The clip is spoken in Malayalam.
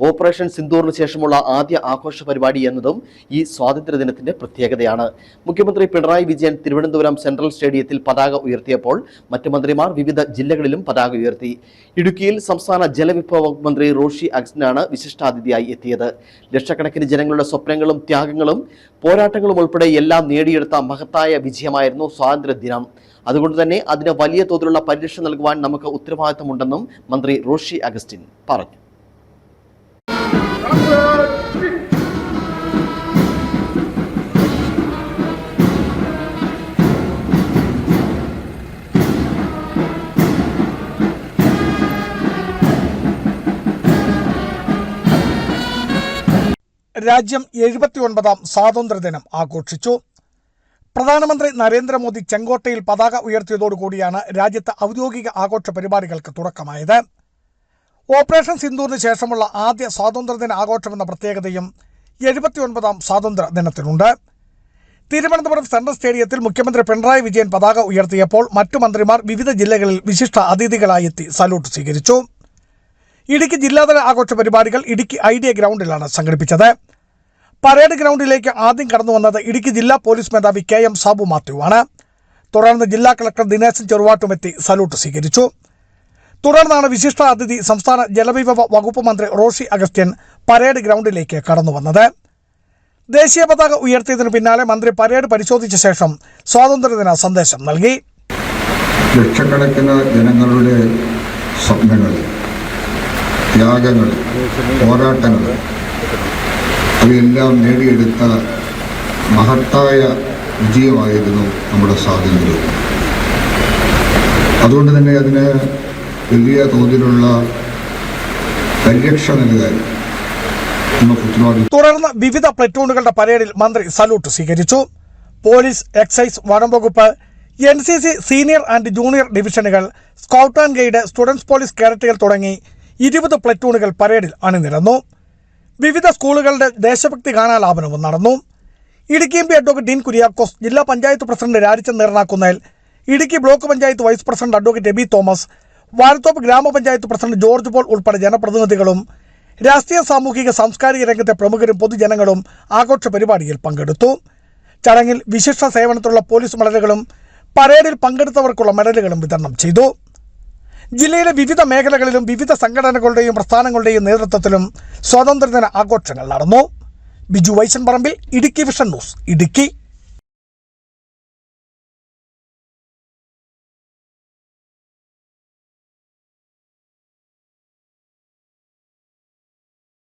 ഓപ്പറേഷൻ സിന്ദൂറിന് ശേഷമുള്ള ആദ്യ ആഘോഷ പരിപാടി എന്നതും ഈ സ്വാതന്ത്ര്യദിനത്തിന്റെ പ്രത്യേകതയാണ്. മുഖ്യമന്ത്രി പിണറായി വിജയൻ തിരുവനന്തപുരം സെൻട്രൽ സ്റ്റേഡിയത്തിൽ പതാക ഉയർത്തിയപ്പോൾ മറ്റ് മന്ത്രിമാർ വിവിധ ജില്ലകളിലും പതാക ഉയർത്തി. ഇടുക്കിയിൽ സംസ്ഥാന ജലവിഭവ മന്ത്രി റോഷി അഗസ്റ്റിനാണ് വിശിഷ്ടാതിഥിയായി എത്തിയത്. ലക്ഷക്കണക്കിന് ജനങ്ങളുടെ സ്വപ്നങ്ങളും ത്യാഗങ്ങളും പോരാട്ടങ്ങളും ഉൾപ്പെടെ എല്ലാം നേടിയെടുത്ത മഹത്തായ വിജയമായിരുന്നു സ്വാതന്ത്ര്യദിനം അതുകൊണ്ട് തന്നെ അതിന് വലിയ തോതിലുള്ള പരിരക്ഷ നൽകുവാൻ നമുക്ക് ഉത്തരവാദിത്തമുണ്ടെന്നും മന്ത്രി റോഷി അഗസ്റ്റിൻ പറഞ്ഞു. രാജ്യം എഴുപത്തിയൊൻപതാം സ്വാതന്ത്ര്യദിനം ആഘോഷിച്ചു. പ്രധാനമന്ത്രി നരേന്ദ്രമോദി ചെങ്കോട്ടയിൽ പതാക ഉയർത്തിയതോടുകൂടിയാണ് രാജ്യത്ത് ഔദ്യോഗിക ആഘോഷ പരിപാടികൾക്ക് തുടക്കമായത്. ഓപ്പറേഷൻ സിന്ദൂറിന് ശേഷമുള്ള ആദ്യ സ്വാതന്ത്ര്യദിന ആഘോഷമെന്ന പ്രത്യേകതയും എഴുപത്തിയൊൻപതാം സ്വാതന്ത്ര്യ ദിനത്തിനുണ്ട് തിരുവനന്തപുരം സെൻട്രൽ സ്റ്റേഡിയത്തിൽ മുഖ്യമന്ത്രി പിണറായി വിജയൻ പതാക ഉയർത്തിയപ്പോൾ മറ്റു മന്ത്രിമാർ വിവിധ ജില്ലകളിൽ വിശിഷ്ട അതിഥികളായി എത്തി സല്യൂട്ട് സ്വീകരിച്ചു. ഇടുക്കി ജില്ലാതല ആഘോഷ പരിപാടികൾ ഇടുക്കി ഐഡിയ ഗ്രൗണ്ടിലാണ് സംഘടിപ്പിച്ചത്. പരേഡ് ഗ്രൗണ്ടിലേക്ക് ആദ്യം കടന്നു വന്നത് ഇടുക്കി ജില്ലാ പോലീസ് മേധാവി കെ എം സാബു മാത്യുവാണ് തുടർന്ന് ജില്ലാ കളക്ടർ ദിനേശൻ ചെറുവാട്ടുമെത്തി സല്യൂട്ട് സ്വീകരിച്ചു. തുടർന്നാണ് വിശിഷ്ട അതിഥി സംസ്ഥാന ജലവിഭവ വകുപ്പ് മന്ത്രി റോഷി അഗസ്റ്റ്യൻ പരേഡ് ഗ്രൗണ്ടിലേക്ക് കടന്നു വന്നത്. ദേശീയ പതാക ഉയർത്തിയതിനു പിന്നാലെ മന്ത്രി പരേഡ് പരിശോധിച്ച ശേഷം സ്വാതന്ത്ര്യദിന സന്ദേശം നൽകി. ലക്ഷക്കണക്കിന് ജനങ്ങളുടെ സ്വപ്നങ്ങൾ ത്യാഗങ്ങൾ പോരാട്ടങ്ങൾ അവയെല്ലാം നേടിയെടുത്ത മഹത്തായ വിജയമായിരുന്നു നമ്മുടെ സ്വാതന്ത്ര്യം. അതുകൊണ്ട് തന്നെ അതിന് വലിയ തോതിലുള്ള പരിരക്ഷ നൽകാൻ തുടർന്ന് വിവിധ പ്ലറ്റൂണുകളുടെ പരേഡിൽ മന്ത്രി സല്യൂട്ട് സ്വീകരിച്ചു. പോലീസ് എക്സൈസ് വനം വകുപ്പ് N C C senior and junior ഡിവിഷനുകൾ scout and guide students police കേഡറ്റുകൾ തുടങ്ങി ഇരുപത് പ്ലറ്റൂണുകൾ പരേഡിൽ അണിനിരന്നു. വിവിധ സ്കൂളുകളുടെ ദേശഭക്തി ഗാനാലാപനവും നടന്നു. Idukki M P advocate Dean Kuriakose ജില്ലാ panchayat president Rarichan Neernakunnel Idukki block panchayat vice president advocate Abi Thomas Varathoppu ഗ്രാമപഞ്ചായത്ത് പ്രസിഡന്റ് ജോർജ് പോൾ ഉൾപ്പെടെ ജനപ്രതിനിധികളും രാഷ്ട്രീയ സാമൂഹിക സാംസ്കാരിക രംഗത്തെ പ്രമുഖരും പൊതുജനങ്ങളും ആഘോഷ പരിപാടിയിൽ പങ്കെടുത്തു. ചടങ്ങിൽ വിശിഷ്ട സേവനത്തിലുള്ള പോലീസ് മെഡലുകളും പരേഡിൽ പങ്കെടുത്തവർക്കുള്ള മെഡലുകളും വിതരണം ചെയ്തു. ജില്ലയിലെ വിവിധ മേഖലകളിലും വിവിധ സംഘടനകളുടെയും പ്രസ്ഥാനങ്ങളുടെയും നേതൃത്വത്തിലും സ്വാതന്ത്ര്യദിന ആഘോഷങ്ങൾ നടന്നു. Biju Vaishan Parambil Idukki vision news Idukki.